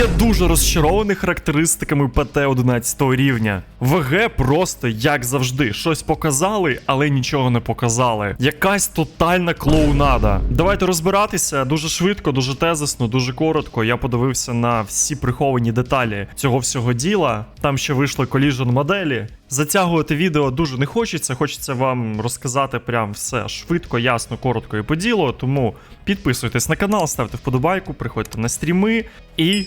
Я дуже розчарований характеристиками ПТ 11 рівня. ВГ просто як завжди, щось показали, але нічого не показали. Якась тотальна клоунада. Давайте розбиратися дуже швидко, дуже тезисно, дуже коротко. Я подивився на всі приховані деталі цього всього діла. Там ще вийшли коліжен моделі. Затягувати відео дуже не хочеться. Хочеться вам розказати прям все швидко, ясно, коротко і по ділу. Тому підписуйтесь на канал, ставте вподобайку, приходьте на стріми і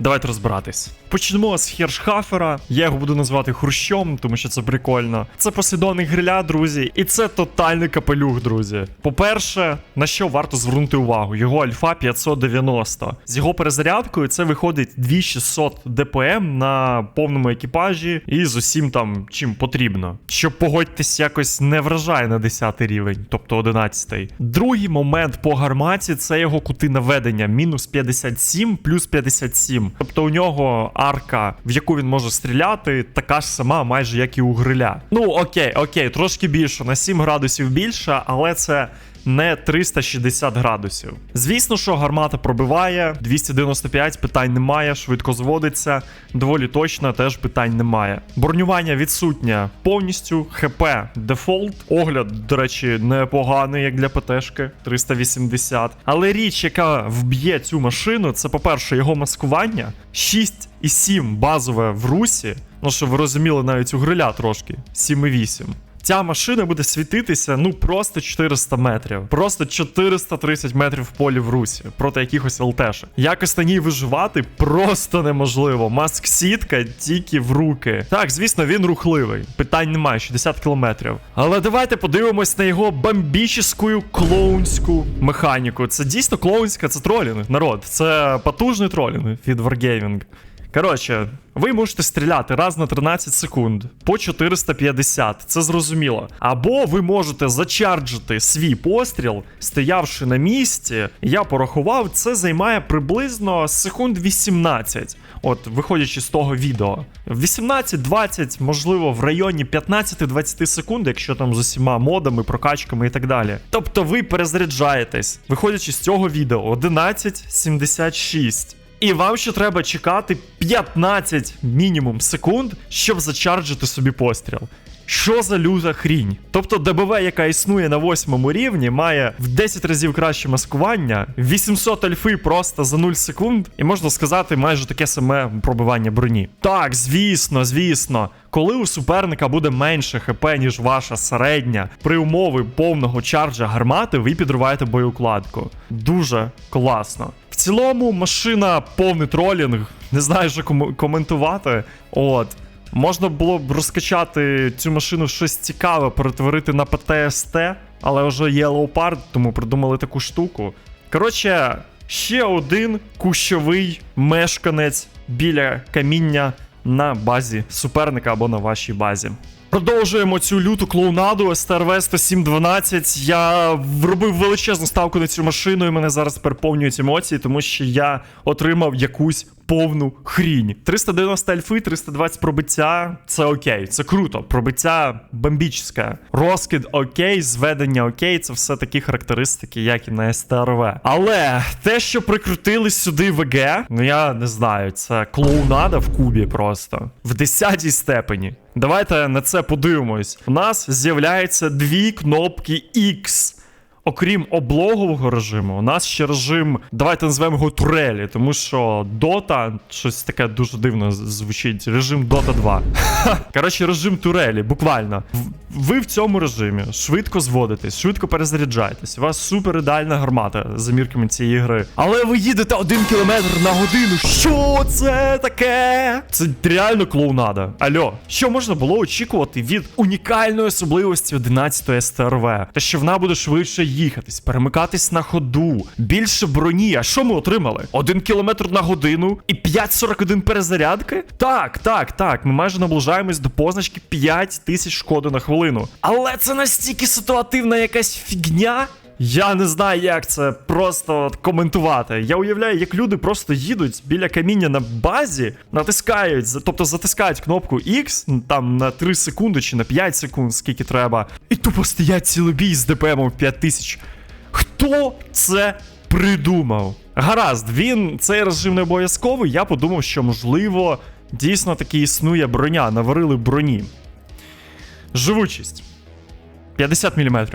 Давайте розбиратись. Почнемо з Хершхафера. Я його буду називати Хрущом, тому що це прикольно. Це послідовник гриля, друзі, і це тотальний капелюх, друзі. По-перше, на що варто звернути увагу? Його альфа 590. З його перезарядкою це виходить 2600 ДПМ на повному екіпажі і з усім там чим потрібно. Щоб погодьтесь, якось не вражає на 10 рівень, тобто 11. Другий момент по гарматі це його кути наведення. Мінус 57 плюс 57. Тобто у нього арка, в яку він може стріляти, така ж сама, майже як і у гриля. Ну окей, окей, трошки більше, на 7 градусів більше, але це. Не 360 градусів. Звісно, що гармата пробиває, 295 питань немає, швидко зводиться, доволі точно, теж питань немає. Бронювання відсутнє повністю, ХП дефолт. Огляд, до речі, непоганий, як для ПТшки, 380. Але річ, яка вб'є цю машину, це, по-перше, його маскування 6,7 базове в русі. Ну, що ви розуміли навіть у гриля трошки, 7,8. Ця машина буде світитися ну просто 400 метрів. Просто 430 метрів в полі в русі проти якихось ЛТшек. Якось на ній виживати просто неможливо. Маск сітка тільки в руки. Так, звісно, він рухливий. Питань немає, 60 кілометрів. Але давайте подивимось на його бомбічну клоунську механіку. Це дійсно клоунська, це тролінг, народ. Це потужний тролінг від Wargaming. Коротше, ви можете стріляти раз на 13 секунд по 450, це зрозуміло. Або ви можете зачарджити свій постріл, стоявши на місці. Я порахував, це займає приблизно секунд 18. От, виходячи з того відео. 18-20, можливо, в районі 15-20 секунд, якщо там з усіма модами, прокачками і так далі. Тобто ви перезаряджаєтесь, виходячи з цього відео, 11.76. І вам ще треба чекати 15 мінімум секунд, щоб зачарджити собі постріл. Що за люта хрінь? Тобто ДБВ, яка існує на восьмому рівні, має в 10 разів краще маскування, 800 альфи просто за 0 секунд, і можна сказати, майже таке саме пробивання броні. Так, звісно, звісно. Коли у суперника буде менше ХП, ніж ваша середня, при умови повного чарджа гармати, ви підриваєте боєукладку. Дуже класно. В цілому, машина повний тролінг. Не знаю, що ком- коментувати. От. Можна було б розкачати цю машину в щось цікаве, перетворити на ПТСТ, але вже є леопард, тому придумали таку штуку. Коротше, ще один кущовий мешканець біля каміння на базі суперника або на вашій базі. Продовжуємо цю люту клоунаду СТРВ 10712. Я робив величезну ставку на цю машину, і мене зараз переповнюють емоції, тому що я отримав якусь повну хрінь. 390 альфи, 320 пробиття. Це окей, це круто. Пробиття бомбічне. Розкид окей, зведення окей. Це все такі характеристики, як і на СТРВ. Але те, що прикрутили сюди ВГ, ну я не знаю, це клоунада в кубі просто в 10 степені. Давайте на це подивимось. У нас з'являються дві кнопки X. Окрім облогового режиму, у нас ще режим, давайте назвемо його турелі, тому що Dota, щось таке дуже дивно звучить. Режим Dota 2. Коротше, режим турелі, буквально. Ви в цьому режимі швидко зводитесь, швидко перезаряджаєтесь. У вас супер ідеальна гармата за мірками цієї гри. Але ви їдете один кілометр на годину. Що це таке? Це реально клоунада. Альо, що можна було очікувати від унікальної особливості 11 СТРВ? Те, що вона буде швидше їхатись, перемикатись на ходу, більше броні. А що ми отримали? Один кілометр на годину і 5,41 перезарядки? Так, так, так. Ми майже наближаємось до позначки 5 тисяч шкоди на хвилину. Але це настільки ситуативна якась фігня. Я не знаю, як це просто коментувати. Я уявляю, як люди просто їдуть біля каміння на базі, натискають, тобто затискають кнопку X там на 3 секунди чи на 5 секунд, скільки треба, і тупо стоять цілий бій з ДПМом в 5000. Хто це придумав. Гаразд, він цей режим не обов'язковий. Я подумав, що можливо дійсно таки існує броня. Наварили броні. Живучість 50 мм.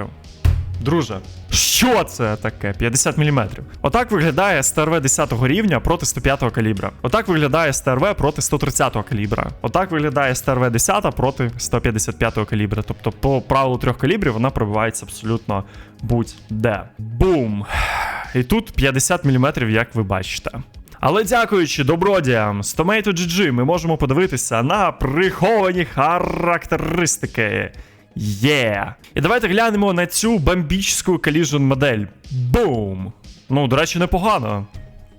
Друже, що це таке? 50 мм. Отак виглядає СТРВ 10 рівня проти 105 калібра. Отак виглядає СТРВ проти 130 калібра. Отак виглядає СТРВ 10 проти 155 калібра. Тобто, по правилу трьох калібрів вона пробивається абсолютно будь-де. Бум! І тут 50 мм, як ви бачите. Але дякуючи добродіям з Tomato GG ми можемо подивитися на приховані характеристики. Є! І давайте глянемо на цю бомбічську collision модель. Бум! Ну, до речі, непогано.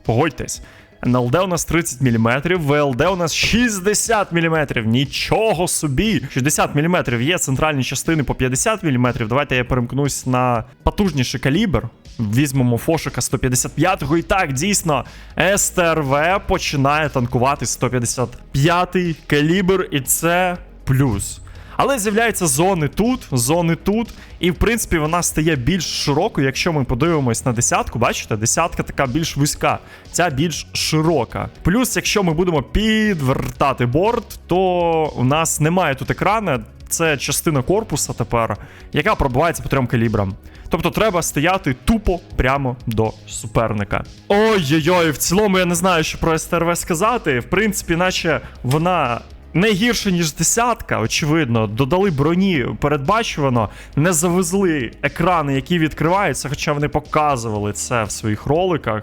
Погодьтесь. НЛД у нас 30 мм, ВЛД у нас 60 мм. Нічого собі! 60 мм є центральні частини по 50 мм. Давайте я перемкнусь на потужніший калібр. Візьмемо фошика 155-го. І так, дійсно, СТРВ починає танкувати 155-й калібр, і це плюс. Але з'являються зони тут, зони тут, і в принципі вона стає більш широкою, якщо ми подивимось на десятку, бачите, десятка така більш вузька, ця більш широка. Плюс, якщо ми будемо підвертати борт, то у нас немає тут екрана, це частина корпуса тепер, яка пробивається по трьом калібрам. Тобто треба стояти тупо прямо до суперника. Ой-ой-ой, в цілому я не знаю, що про СТРВ сказати. В принципі, наче вона не гірше, ніж десятка, очевидно, додали броні передбачувано, не завезли екрани, які відкриваються, хоча вони показували це в своїх роликах.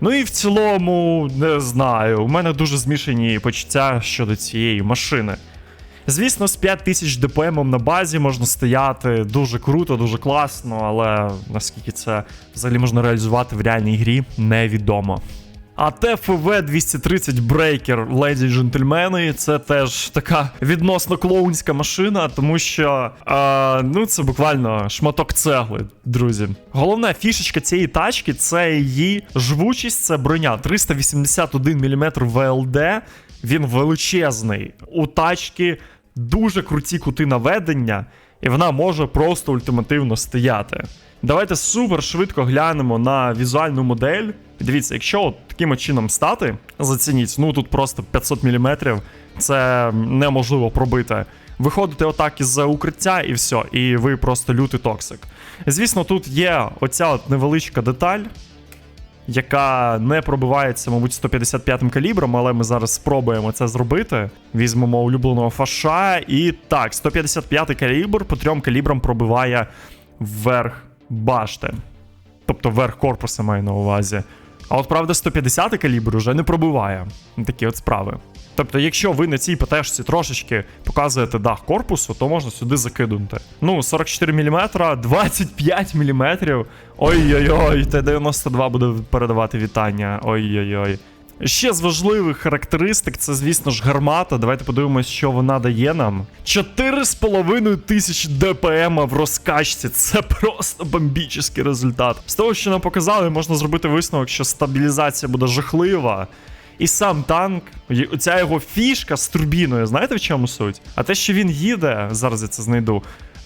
Ну і в цілому, не знаю, у мене дуже змішані почуття щодо цієї машини. Звісно, з 5000 ДПМ на базі можна стояти дуже круто, дуже класно, але наскільки це взагалі можна реалізувати в реальній грі, невідомо. А ТФВ 230 Breaker, леді і джентльмени, це теж така відносно клоунська машина, тому що е, ну це буквально шматок цегли, друзі. Головна фішечка цієї тачки це її живучість, це броня 381 мм ВЛД. Він величезний. У тачки дуже круті кути наведення, і вона може просто ультимативно стояти. Давайте супер швидко глянемо на візуальну модель. Дивіться, якщо от таким чином стати, зацініть, ну тут просто 500 мм, це неможливо пробити. Виходите отак із укриття і все, і ви просто лютий токсик. Звісно, тут є оця от невеличка деталь, яка не пробивається, мабуть, 155 калібром, але ми зараз спробуємо це зробити. Візьмемо улюбленого фаша. І так, 155 калібр по трьом калібрам пробиває вверх башти. Тобто верх корпуса маю на увазі. А от правда, 150 калібр вже не пробиває. Такі от справи. Тобто, якщо ви на цій ПТшці трошечки показуєте дах корпусу, то можна сюди закидувати. Ну, 44 мм, 25 мм. Ой-ой-ой, Т-92 буде передавати вітання. Ой-ой-ой. Ще з важливих характеристик, це, звісно ж, гармата. Давайте подивимось, що вона дає нам. 4,5 тисяч ДПМ в розкачці. Це просто бомбічний результат. З того, що нам показали, можна зробити висновок, що стабілізація буде жахлива. І сам танк, і ця його фішка з турбіною, знаєте в чому суть? А те, що він їде, зараз я це знайду.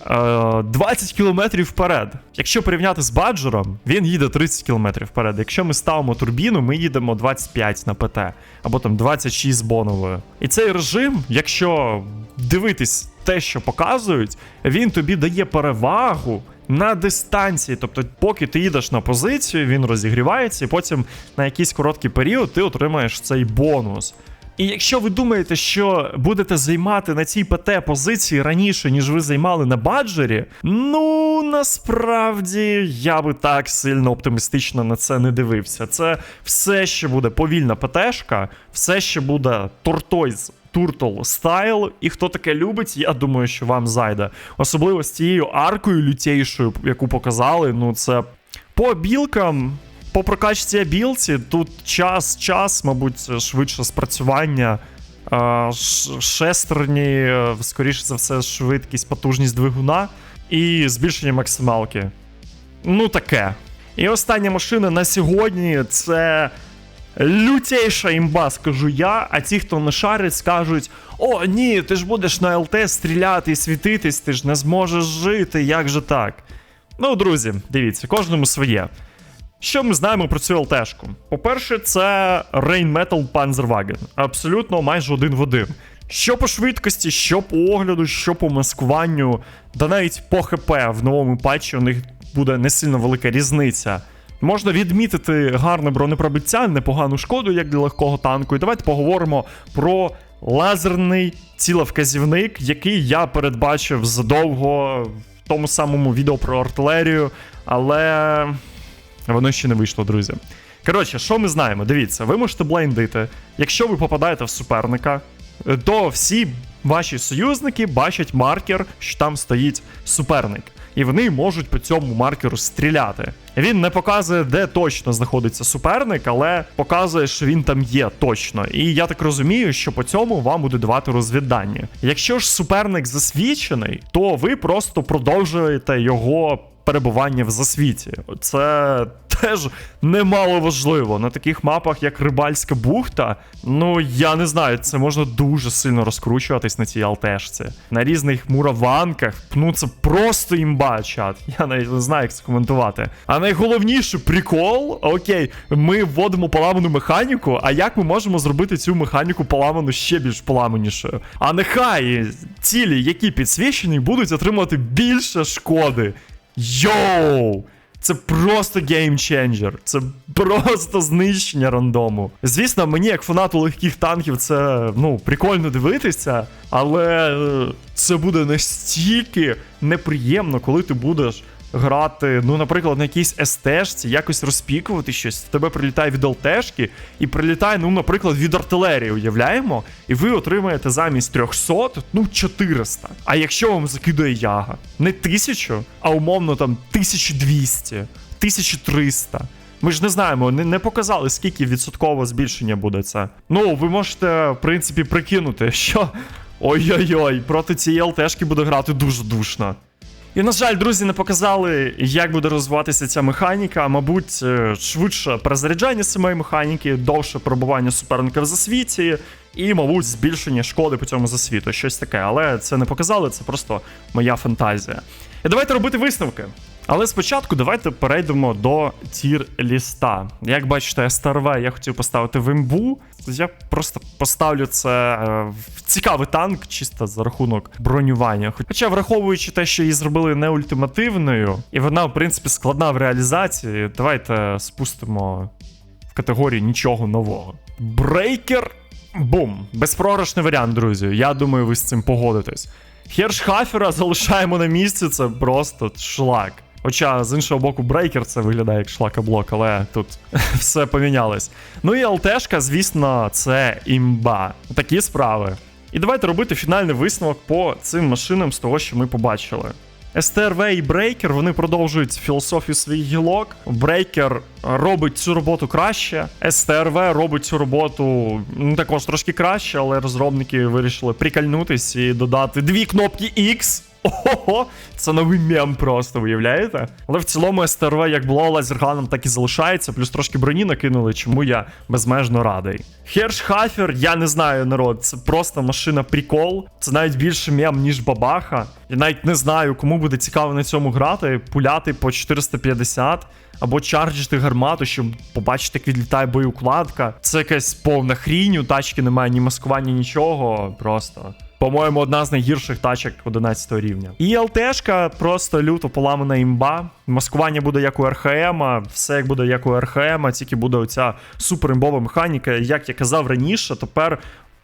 е, 20 км вперед. Якщо порівняти з баджером, він їде 30 км вперед. Якщо ми ставимо турбіну, ми їдемо 25 на ПТ, або там 26 з боновою. І цей режим, якщо дивитись те, що показують, він тобі дає перевагу на дистанції. Тобто, поки ти їдеш на позицію, він розігрівається, і потім на якийсь короткий період ти отримаєш цей бонус. І якщо ви думаєте, що будете займати на цій ПТ позиції раніше, ніж ви займали на баджері, ну насправді я би так сильно оптимістично на це не дивився. Це все ще буде повільна ПТшка, все ще буде тортойз. Туртл стайл, і хто таке любить, я думаю, що вам зайде. Особливо з цією аркою лютейшою, яку показали. Ну, це по білкам, по прокачці білці, тут час, час, мабуть, швидше спрацювання. Шестерні, скоріше за все, швидкість, потужність двигуна і збільшення максималки. Ну, таке. І остання машина на сьогодні це лютейша імба, скажу я. А ті, хто не шарить, скажуть: О, ні, ти ж будеш на ЛТ стріляти і світитись, ти ж не зможеш жити, як же так? Ну, друзі, дивіться, кожному своє. Що ми знаємо про цю ЛТшку? По-перше, це Rain Metal Panzerwagen. Абсолютно майже один в один. Що по швидкості, що по огляду, що по маскуванню, да навіть по ХП в новому патчі у них буде не сильно велика різниця. Можна відмітити гарне бронепробиття, непогану шкоду, як для легкого танку. І давайте поговоримо про лазерний цілевказівник, який я передбачив задовго в тому самому відео про артилерію, але воно ще не вийшло, друзі. Коротше, що ми знаємо? Дивіться, ви можете блайндити. Якщо ви попадаєте в суперника, то всі ваші союзники бачать маркер, що там стоїть суперник. І вони можуть по цьому маркеру стріляти. Він не показує, де точно знаходиться суперник, але показує, що він там є точно. І я так розумію, що по цьому вам буде давати розвіддання. Якщо ж суперник засвідчений, то ви просто продовжуєте його перебування в засвіті. Це теж немало важливо. На таких мапах, як Рибальська бухта, ну я не знаю, це можна дуже сильно розкручуватись на цій алтешці. На різних мураванках. Ну це просто імба, чат. Я навіть не знаю, як це коментувати. А найголовніше прикол, окей, ми вводимо поламану механіку. А як ми можемо зробити цю механіку поламану ще більш поламанішою? А нехай цілі, які підсвічені, будуть отримувати більше шкоди. Йоу! Це просто геймченджер. Це просто знищення рандому. Звісно, мені, як фанату легких танків, це ну прикольно дивитися, але е, це буде настільки неприємно, коли ти будеш грати, ну, наприклад, на якійсь СТшці, якось розпікувати щось. В тебе прилітає від ЛТшки і прилітає, ну, наприклад, від артилерії, уявляємо, і ви отримаєте замість 300, ну, 400. А якщо вам закидає яга, не 1000, а умовно там 1200, 1300. Ми ж не знаємо, не, не показали, скільки відсотково збільшення буде це. Ну, ви можете, в принципі, прикинути, що. Ой-ой-ой, проти цієї ЛТшки буде грати дуже душно. І, на жаль, друзі, не показали, як буде розвиватися ця механіка. Мабуть, е, швидше перезаряджання самої механіки, довше пробування суперника в засвіті, і, мабуть, збільшення шкоди по цьому засвіту. Щось таке. Але це не показали, це просто моя фантазія. І давайте робити висновки. Але спочатку давайте перейдемо до тір ліста. Як бачите, СТРВ я хотів поставити в імбу. Я просто поставлю це е, в цікавий танк, чисто за рахунок бронювання. Хоча, враховуючи те, що її зробили не ультимативною, і вона, в принципі, складна в реалізації, давайте спустимо в категорію нічого нового. Брейкер. Бум! Безпрограшний варіант, друзі. Я думаю, ви з цим погодитесь. Хершхафера залишаємо на місці, це просто шлак. Хоча з іншого боку, брейкер це виглядає як шлакоблок, але тут все помінялось. Ну і ЛТшка, звісно, це імба. Такі справи. І давайте робити фінальний висновок по цим машинам з того, що ми побачили. СТРВ і Брейкер вони продовжують філософію своїх гілок. Брейкер робить цю роботу краще. СТРВ робить цю роботу ну, також трошки краще, але розробники вирішили прикальнутись і додати дві кнопки X. Ого, це новий мем просто, уявляєте? Але в цілому СТРВ як було лазерганом, так і залишається, плюс трошки броні накинули, чому я безмежно радий. Хершхафер, я не знаю, народ, це просто машина прикол. Це навіть більше мем, ніж бабаха. Я навіть не знаю, кому буде цікаво на цьому грати, пуляти по 450. Або чарджити гармату, щоб побачити, як відлітає боєукладка. Це якась повна хрінь, у тачки немає ні маскування, нічого. Просто. По-моєму, одна з найгірших тачок 11 рівня. І ЛТшка просто люто поламана імба. Маскування буде як у РХМ, все як буде як у РХМ, тільки буде оця суперімбова механіка. Як я казав раніше, тепер.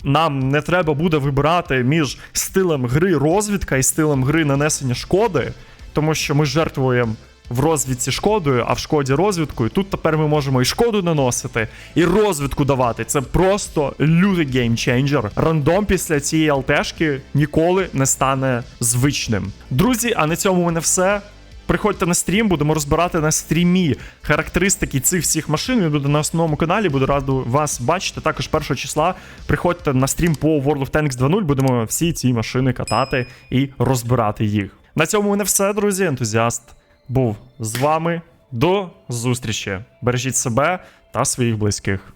Нам не треба буде вибирати між стилем гри розвідка і стилем гри нанесення шкоди, тому що ми жертвуємо в розвідці шкодою, а в шкоді розвідкою. Тут тепер ми можемо і шкоду наносити, і розвідку давати. Це просто лютий геймченджер. Рандом після цієї ЛТшки ніколи не стане звичним. Друзі, а на цьому в мене все. Приходьте на стрім, будемо розбирати на стрімі характеристики цих всіх машин. Він буде на основному каналі, буду радий вас бачити. Також першого числа приходьте на стрім по World of Tanks 2.0. Будемо всі ці машини катати і розбирати їх. На цьому мене все, друзі. Ентузіаст був з вами. До зустрічі. Бережіть себе та своїх близьких.